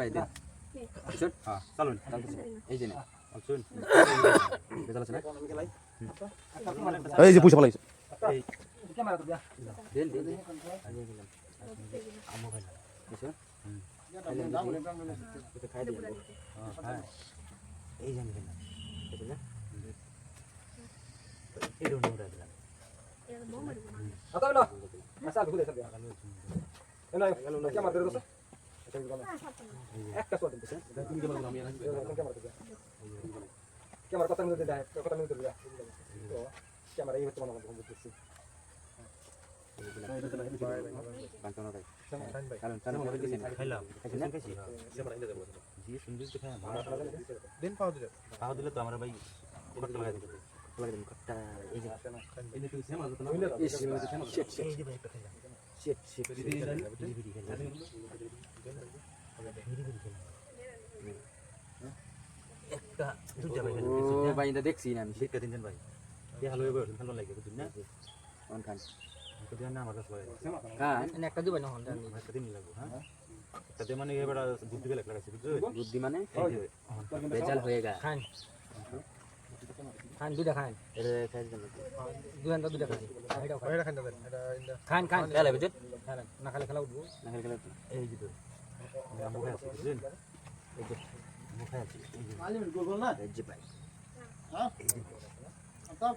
ভাই দেন শুন হ্যাঁ চলুন এই যে না শুন বেজাল আছে না এই যে পয়সা পালাইছে দেন দেন আগে গেলাম আমো খাইলাম বুঝছ এটা খাই দিই হ্যাঁ এই যে আমি খেলাম বুঝলে না এই রুম উড়া দিলাম পাঁচজন ভাই কারণ কারণ করে দিছেন খাইলাম খাইছেন খাইছি জি সুন্দর তো খাই দিন পাও দিলে পাও দিলে তো আমরা ভাই লাগাই দিতে দিন কত এই যে এই যে সেমা যত না শিট শিট এই যে ভাই একটা একটা দুটা ভাই ও ভাই দেখছি না আমি। তিনজন ভাই। হয়ে ভালো লাগে খান? একটা দিবেন একটা দিন লাগবে হ্যাঁ? একটা দিয়ে মানে এবার বুদ্ধি বেলা লাগাইছে বুদ্ধি মানে বেজাল হয়ে গা। খান। খান দুটা খান। এটা খাই দিলাম দুটা দুটা খান। এটা খান খান খেলা বুঝছেন খান না খালে খেলা উঠবো। না খেলে খেলে এই যে তো আমু আছে বুঝছেন এই যে আমু আছে এই যে। আলিম গোগল না? এই যে ভাই। হ্যাঁ? আতাব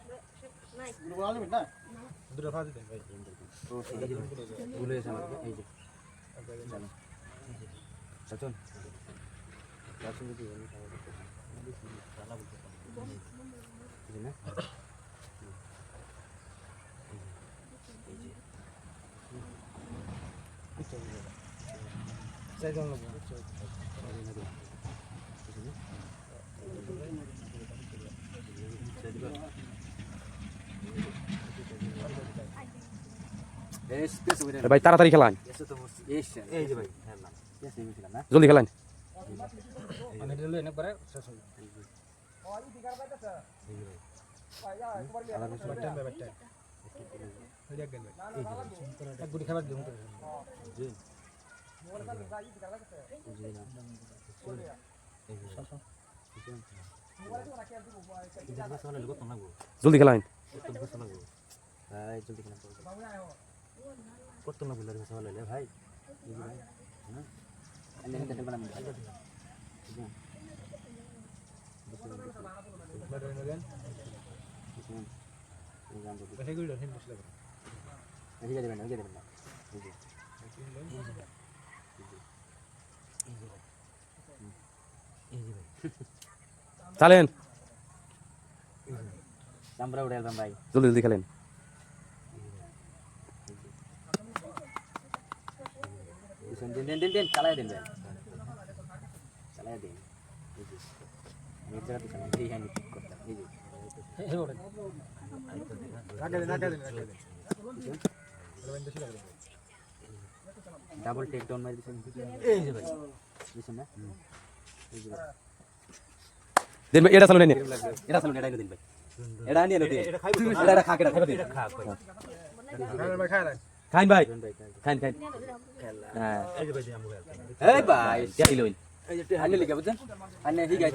গোগল আলিম না? দুটো ফাজ দেন ভাই। ও এই যে ভুলে গেছে আমার। এই যে। চলো সচন সচন যদি আমি খাওয়া দিতে জানা বলতে এই যে না চাইজন লোক এই স্পেস ওরে ভাই তাড়াতাড়ি খেলান এসে তো বসছি এই যে ভাই হ্যাঁ না স্পেস নিয়েছিলাম না জলদি খেলান হলো বাটান ভাই জলদি খেলান কত না কথা বলে ভাই ভাই হ্যাঁ চালেন। ভাই জলদি জলদি খেলেন। দিন দিন দিন দিন চালাই দিন ভাই। চালাই দিন। ডাবল টেক ডাউন মারি দিছেন এই যে ভাই। দিছেন না? এই যে। ভাই দেন ভাই এটা চালু নেন এটা চালু এটা দিন ভাই। এটা নিয়ে এলো এটা খা কেটা খা ভাই। খায় না খাইন ভাই। খাইন খাইন। হ্যাঁ এই যে ভাই এই ভাই এই যে হান্নে লিখা বুঝছেন? হান্নে ঠিক আছে